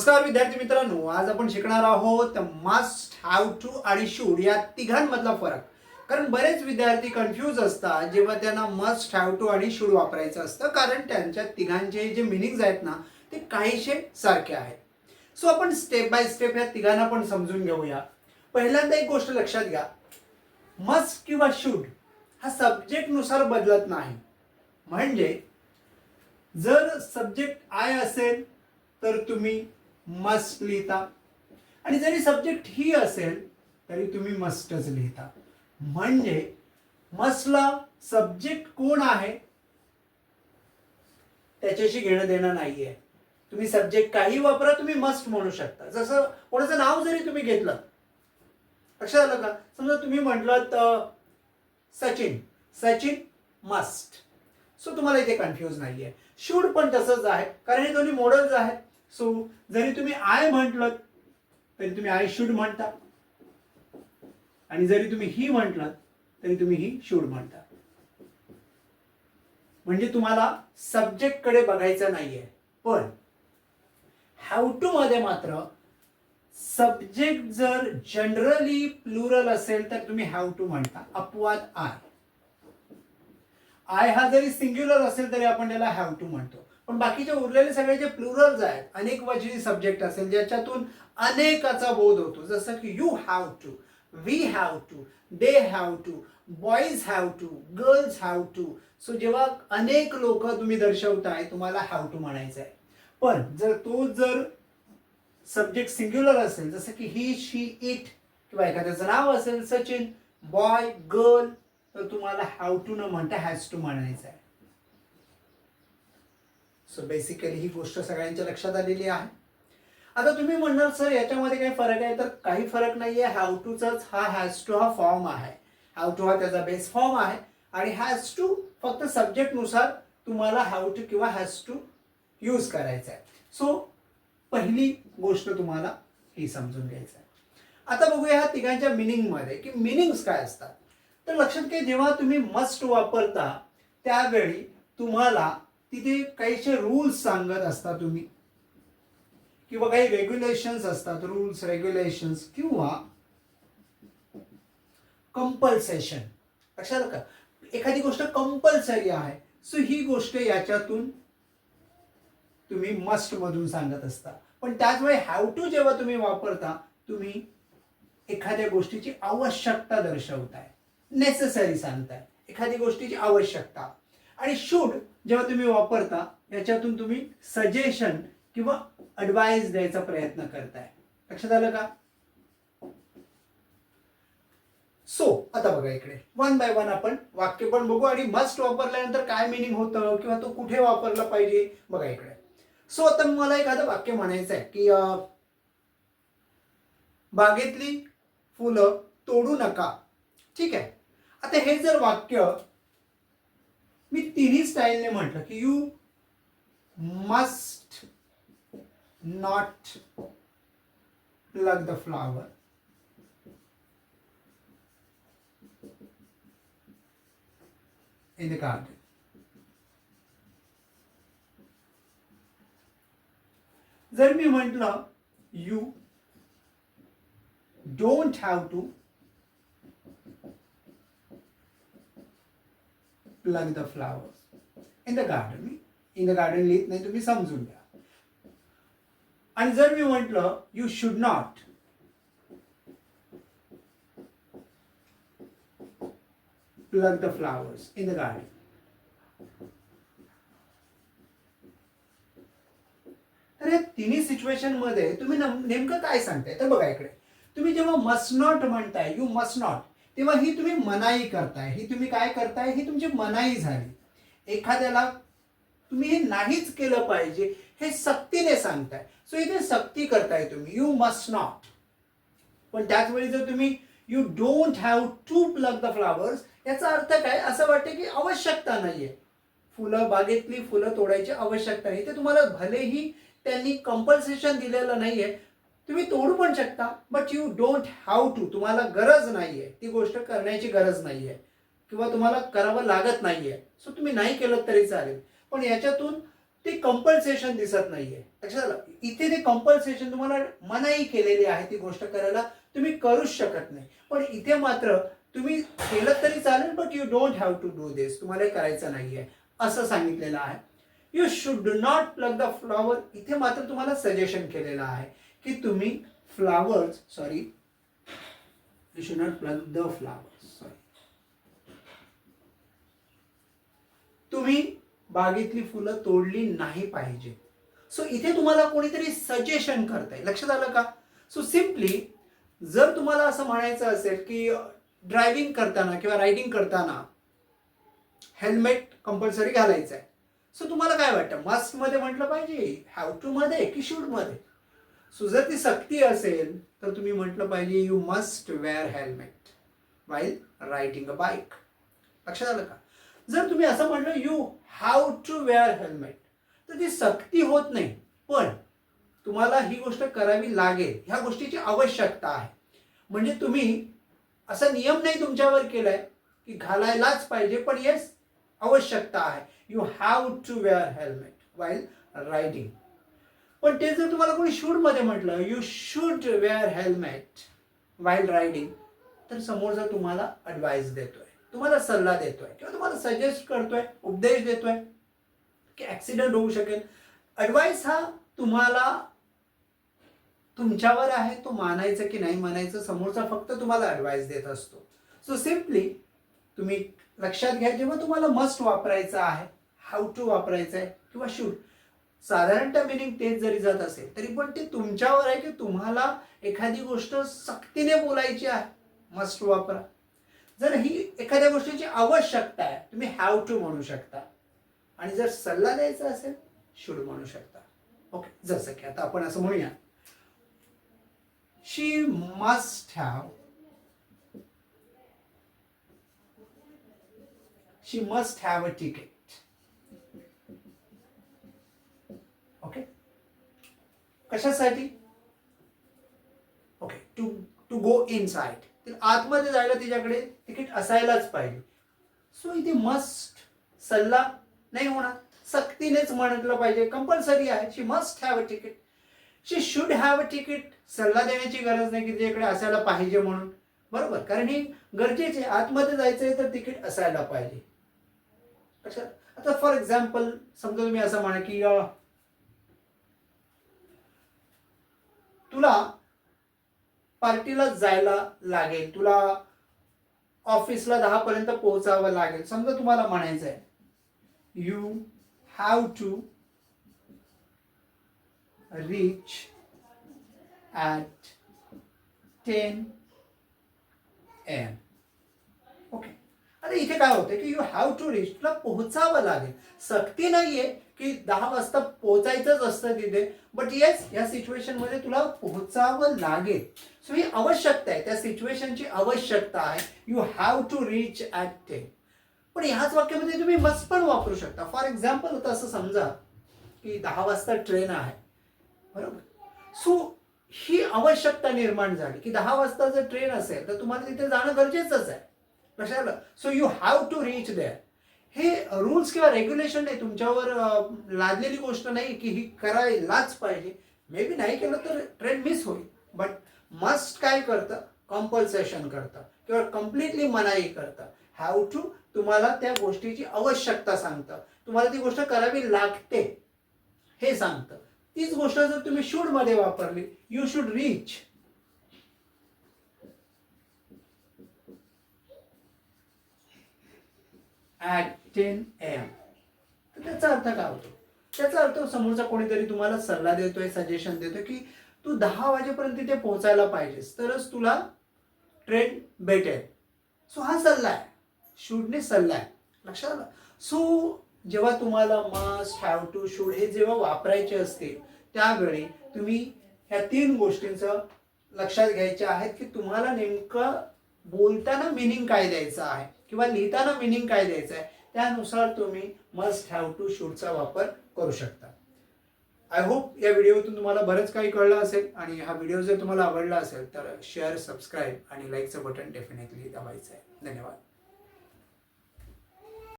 नमस्कार विद्यार्थी मित्रांनो. आज आपण शिकणार आहोत मस्ट हॅव टू आणि शूड या तिघांमधला फरक. कारण बरेच विद्यार्थी कन्फ्यूज असतात जेव्हा त्यांना मस्ट हॅव टू आणि शूड वापरायचं असतं. कारण त्यांच्या तिघांचे जे मिनिंग्स आहेत ना ते काहीशे सारखे आहेत. सो आपण स्टेप बाय स्टेप या तिघांना पण समजून घेऊया. पहिल्यांदा एक गोष्ट लक्षात घ्या. मस्ट किंवा शूड हा सब्जेक्टनुसार बदलत नाही. म्हणजे जर सब्जेक्ट आय असेल तर तुम्ही मस्ट लिहिता. आणि जरी सब्जेक्ट ही असेल तरी तुम्ही मस्टच लिहिता. म्हणजे मस्टला सब्जेक्ट कोण आहे? त्याच्याशी घेणं देणं नाहीये. तुम्ही सब्जेक्ट काही वापरा तुम्ही मस्ट म्हणू शकता. जसं कोणाचं नाव जरी तुम्ही घेतलं. लक्षात आलं का? समजा तुम्ही म्हटलं सचिन. सचिन मस्ट. सो तुम्हाला इथे कन्फ्यूज नाहीये. शूड पण तसंच आहे. कारण हे दोन्ही मॉडल्स आहेत. सो जरी तुम्ही आय म्हटलं तरी तुम्ही आय शूड म्हणता. आणि जरी तुम्ही ही म्हटलं तरी तुम्ही ही शूड म्हणता. म्हणजे तुम्हाला सब्जेक्टकडे बघायचं नाहीये. पण हॅव टू मध्ये मात्र सब्जेक्ट जर जनरली प्लुरल असेल तर तुम्ही हॅव टू म्हणता. अपवाद आय आय हा जरी सिंग्युलर असेल तरी आपण त्याला हॅव टू म्हणतो. पण बाकीचे उरलेले सगळे जे प्लुरल्स आहेत अनेक वचनी सब्जेक्ट असेल ज्याच्यातून अनेकाचा बोध होतो. जसं की you have to we have to they have to boys have to girls have to so जेव्हा अनेक लोक तुम्ही दर्शवताय तुम्हाला हॅव टू म्हणायचं आहे पण जर तो जर सब्जेक्ट सिंग्युलर असेल जसं की ही शी इट किंवा एखाद्याचं नाव असेल सचिन बॉय गर्ल तर तुम्हाला हॅव टू न म्हणता हॅज टू म्हणायचं आहे सो बेसिकली ही गोष्ट सगळ्यांच्या लक्षात आलेली आहे. आता तुम्ही म्हणणार सर याच्यामध्ये काही फरक आहे? तर काही फरक नाहीये. हॅव टूचाच हा हॅज टू हा फॉर्म आहे. हॅव टू हा त्याचा बेस फॉर्म आहे. आणि हॅज टू फक्त सब्जेक्टनुसार तुम्हाला हॅव टू किंवा हॅज टू यूज करायचा आहे सो पहिली गोष्ट तुम्हाला ही समजून घ्यायचं आहे आता बघूया ह्या तिघांच्या मिनिंगमध्ये की मिनिंग्स काय असतात. तर लक्षात घ्या जेव्हा तुम्ही मस्ट वापरता त्यावेळी तुम्हाला तिथे काहीसे रूल्स सांगत असता तुम्ही. किंवा काही रेग्युलेशन्स असतात रूल्स रेग्युलेशन्स किंवा कंपल्सेशन लक्षात का एखादी गोष्ट कंपल्सरी आहे सो ही गोष्ट याच्यातून तुम्ही मस्ट मधून सांगत असता. पण त्याचवेळी हॅव टू जेव्हा तुम्ही वापरता तुम्ही एखाद्या गोष्टीची आवश्यकता दर्शवताय. नेसेसरी सांगताय. एखादी गोष्टीची आवश्यकता. आणि शूड जेव्हा तुम्ही वापरता याच्यातून तुम्ही सजेशन किंवा अडवाइस द्यायचा प्रयत्न करताय. लक्षात आलं का? सो आता बघा इकडे. वन बाय वन आपण वाक्य पण बघू आणि मस्ट वापरल्यानंतर काय मिनिंग होतं किंवा तो कुठे वापरला पाहिजे? बघा इकडे. सो आता मला एखादं वाक्य म्हणायचं आहे की बागेतली फुलं तोडू नका. ठीक आहे? आता हे जर वाक्य मी तिन्ही स्टाईलने म्हटलं की you must not plug the flower in the garden जर मी म्हटलं you don't have to plug the flowers in the garden me in the garden लिहित नाही तुम्ही समजून घ्या. आणि जर मी म्हटलं you should not plug the flowers in the garden तर या तिन्ही सिच्युएशनमध्ये तुम्ही नेमकं काय सांगताय? तर बघा इकडे. तुम्ही जेव्हा मस्ट नॉट म्हणताय यू मस्ट नॉट तेव्हा ही तुम्ही मनाई करताय. ही तुम्ही काय करताय? ही तुमची मनाई झाली. एखाद्याला तुम्ही हे नाहीच केलं पाहिजे हे सक्तीने सांगताय. सो इथे सक्ती करताय तुम्ही. यू मस्ट नॉट पण त्याच वेळी जर तुम्ही you don't have to plug the flowers याचा अर्थ काय? असं वाटतं की आवश्यकता नाहीये. फुलं बागेतली फुलं तोडायची आवश्यकता नाही. ते तुम्हाला भलेही त्यांनी कंपल्सेशन दिलेलं नाहीये तुम्ही तोडू पण शकता but you don't have to तुम्हाला गरज नाहीये. ती गोष्ट करण्याची गरज नाहीये. किंवा तुम्हाला करावं लागत नाहीये. सो तुम्ही नाही केलं तरी चालेल. पण याच्यातून ते कंपल्सेशन दिसत नाहीये. लक्षात इथे ते कंपल्सेशन तुम्हाला मनाई केलेली आहे ती गोष्ट करायला. तुम्ही करूच शकत नाही. पण इथे मात्र तुम्ही केलं तरी चालेल but you don't have to do this तुम्हाला हे करायचं नाही आहे असं सांगितलेलं आहे. You should not plug the flower इथे मात्र तुम्हाला सजेशन केलेलं आहे. की तुम्ही flowers sorry you should not plug the flowers sorry तुम्ही बागेतली फुलं तोडली नाही पाहिजे. सो इथे तुम्हाला कोणीतरी सजेशन करताय. लक्षात आलं का? सो सिम्पली जर तुम्हाला असं म्हणायचं असेल की ड्रायव्हिंग करताना किंवा रायडिंग करताना हेल्मेट कंपल्सरी घालायचं आहे सो तुम्हाला काय वाटतं? मास्कमध्ये म्हटलं पाहिजे हॅव टू मध्ये की शूटमध्ये? जर ती सक्ती असेल तर तुम्ही म्हटलं पाहिजे you must wear helmet while riding a bike लक्षात आलं का? जर तुम्ही असं म्हटलं you have to wear helmet तर ती सक्ती होत नाही. पण तुम्हाला ही गोष्ट करावी लागेल. ह्या गोष्टीची आवश्यकता आहे. म्हणजे तुम्ही असा नियम नाही तुमच्यावर केलाय की घालायलाच पाहिजे पण येस आवश्यकता आहे. You have to wear helmet while riding पण ते जर तुम्हाला कोणी शूटमध्ये म्हटलं you should wear helmet while riding तर समोर जर तुम्हाला ॲडवाईस देतोय तुम्हाला सल्ला देतोय किंवा तुम्हाला सजेस्ट करतोय उपदेश देतोय की ॲक्सिडेंट होऊ शकेल. ॲडवाईस हा तुम्हाला तुमच्यावर आहे तो मानायचं की नाही मानायचं समोरचा फक्त तुम्हाला ॲडवाईस देत असतो. सो सिम्पली तुम्ही लक्षात घ्या जेव्हा तुम्हाला मस्ट वापरायचं आहे हाऊ टू वापरायचं आहे किंवा शूट साधारणतः मिनिंग तेच जरी जात असेल तरी पण ते तुमच्यावर आहे की तुम्हाला एखादी गोष्ट सक्तीने बोलायची आहे मस्ट वापरा. जर ही एखाद्या गोष्टीची आवश्यकता आहे तुम्ही हॅव टू म्हणू शकता. आणि जर सल्ला द्यायचा असेल शुड म्हणू शकता. ओके जसं की आता आपण असं म्हणूया. She must have she must have a ticket okay कशासाठी? Okay to to go inside तर आतमध्ये जायला तिच्याकडे तिकीट असायलाच पाहिजे. सो इथे मस्ट सल्ला नाही होणार. सक्तीनेच म्हटलं पाहिजे. कंपल्सरी आहे. She must have a ticket she should have a ticket सल्ला देण्याची गरज नाही की तिच्याकडे असायला पाहिजे म्हणून. बरोबर? कारण ही गरजेचे. आतमध्ये जायचं आहे तर तिकीट असायला पाहिजे. अच्छा आता फॉर एक्झाम्पल समजा तुम्ही असं म्हणा की तुला पार्टीला जायला लागेल तुला ऑफिसला दहा पर्यंत पोहोचावं लागेल. समजा तुम्हाला म्हणायचं आहे you have to reach at ten AM okay आता इथे काय होतं की यू हॅव टू रीच तुला पोहोचावं लागेल. सक्ती नाहीये. की दहा वाजता पोहोचायचंच असतं तिथे. बट येस या सिच्युएशनमध्ये तुला पोहोचावं लागेल. सो ही आवश्यकता आहे. त्या सिच्युएशनची आवश्यकता आहे. You have to reach at ten पण ह्याच वाक्यामध्ये तुम्ही मस्त पण वापरू शकता. फॉर एक्झाम्पल होतं असं समजा की दहा वाजता ट्रेन आहे. बरोबर? सो ही आवश्यकता निर्माण झाली की दहा वाजता जर ट्रेन असेल तर तुम्हाला तिथे जाणं गरजेचंच आहे. लक्षात आलं so you have to reach there हे रूल्स किंवा रेग्युलेशन नाही तुमच्यावर लादलेली गोष्ट नाही की ही करायलाच पाहिजे. मे बी नाही केलं तर ट्रेन मिस होईल. बट मस्ट काय करतं? कंपल्सेशन करतं. किंवा कम्प्लिटली मनाई करतं. हॅव टू तुम्हाला त्या गोष्टीची आवश्यकता सांगतं. तुम्हाला ती गोष्ट करावी लागते. हे सांगतं. तीच गोष्ट जर तुम्ही शूडमध्ये वापरली you should reach at ten AM तर त्याचा अर्थ काय होतो? त्याचा अर्थ समोरचा कोणीतरी तुम्हाला सल्ला देतोय सजेशन देतोय की तू दहा वाजेपर्यंत तिथे पोहोचायला पाहिजेस. तरच तुला ट्रेन भेटेल. सो हा सल्ला आहे. शूडने सल्ला आहे. लक्षात आलं सो जेव्हा तुम्हाला मस्ट हॅव टू शूड हे जेव्हा वापरायचे असतील त्यावेळी तुम्ही ह्या तीन गोष्टींचं लक्षात घ्यायचे आहेत की तुम्हाला नेमकं बोलताना मिनिंग काय द्यायचं आहे. किंवा लिहिताना मिनिंग काय द्यायचं आहे त्यानुसार तुम्ही मस्ट हॅव टू शूडचा वापर करू शकता. आय होप या व्हिडिओतून तुम्हाला बरंच काही कळलं असेल आणि हा व्हिडिओ जर तुम्हाला आवडला असेल तर शेअर सबस्क्राईब आणि लाईकचं बटन डेफिनेटली दाबायचं आहे धन्यवाद.